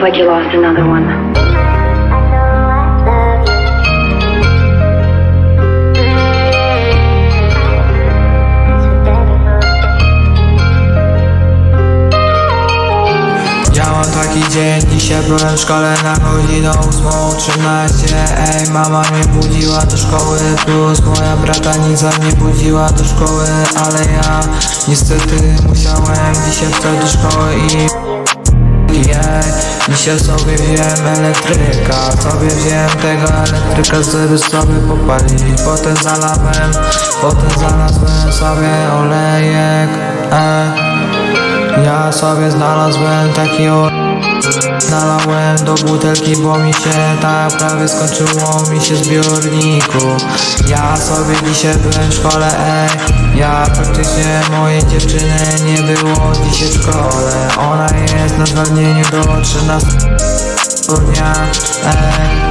like you lost another one. Taki dzień, dzisiaj byłem w szkole na godzinę 8.13 Ej, mama mnie budziła do szkoły Plus moja bratanica mnie budziła do szkoły Ale ja niestety musiałem dzisiaj wstać do szkoły i dzisiaj sobie wziąłem elektryka Sobie wziąłem tego elektryka, żeby sobie popalić. Potem zalałem, potem znalazłem sobie olejek Ej, ja sobie znalazłem taki o... Nalałem do butelki, bo mi się tak prawie skończyło mi się zbiorniku Ja sobie dzisiaj byłem w szkole, ej Ja praktycznie mojej dziewczyny nie było dzisiaj w szkole Ona jest na zwolnieniu do 13 dnia, ej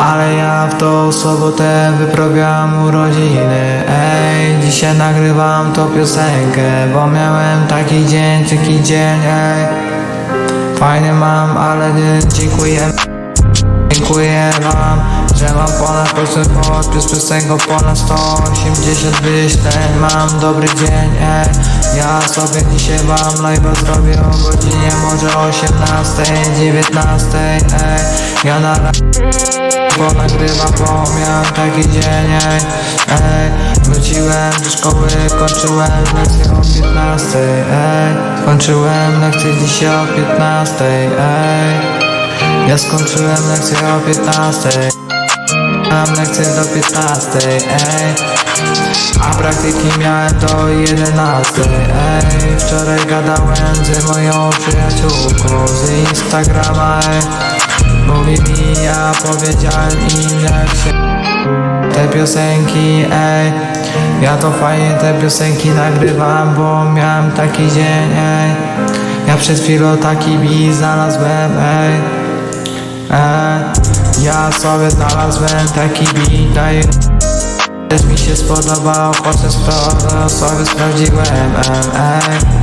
ale ja w tą sobotę wyprawiam urodziny. Ej, dzisiaj nagrywam tą piosenkę Bo miałem taki dzień, taki dzień, ej. Fajny mam, ale dziękuję Dziękuję wam, że mam ponad prosty podpis Piosenką ponad 180 wyśleń Mam dobry dzień, ej Ja sobie dzisiaj wam live'a zrobię o godzinie może 18, 19, ej Ja na bo nagrywam, bo miałem taki dzień, ej, ej Wróciłem do szkoły, kończyłem lekcję o 15, ej Kończyłem lekcję dzisiaj o 15, ej Ja skończyłem lekcję o 15 Mam lekcję do 15, ej. A praktyki miałem do 11, ej. Wczoraj gadałem z moją przyjaciółką z Instagrama, ej. Mówi mi, ja powiedziałem się te piosenki, ej. Ja to fajnie te piosenki nagrywam, bo miałem taki dzień, ej. Ja przed chwilą taki beat znalazłem, ej ej Ja sobie znalazłem taki beat, ej też mi się spodobał, potem sprawę sobie sprawdziłem, ej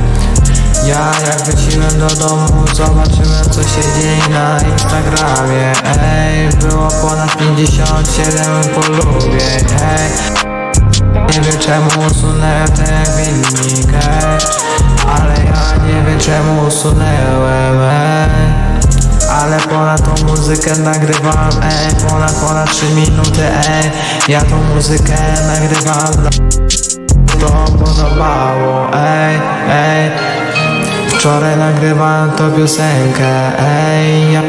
ja jak wróciłem do domu zobaczyłem co się dzieje na Instagramie Ej, było ponad 57 polubień Ej, nie wiem czemu usunąłem ten filmik Ej, ale ja nie wiem czemu usunąłem Ej, ale ponad tą muzykę nagrywam Ej, ponad ponad 3 minuty Ej, ja tą muzykę nagrywam dla to podobało Ej, ej. Wczoraj nagrywałem tą piosenkę, ej ja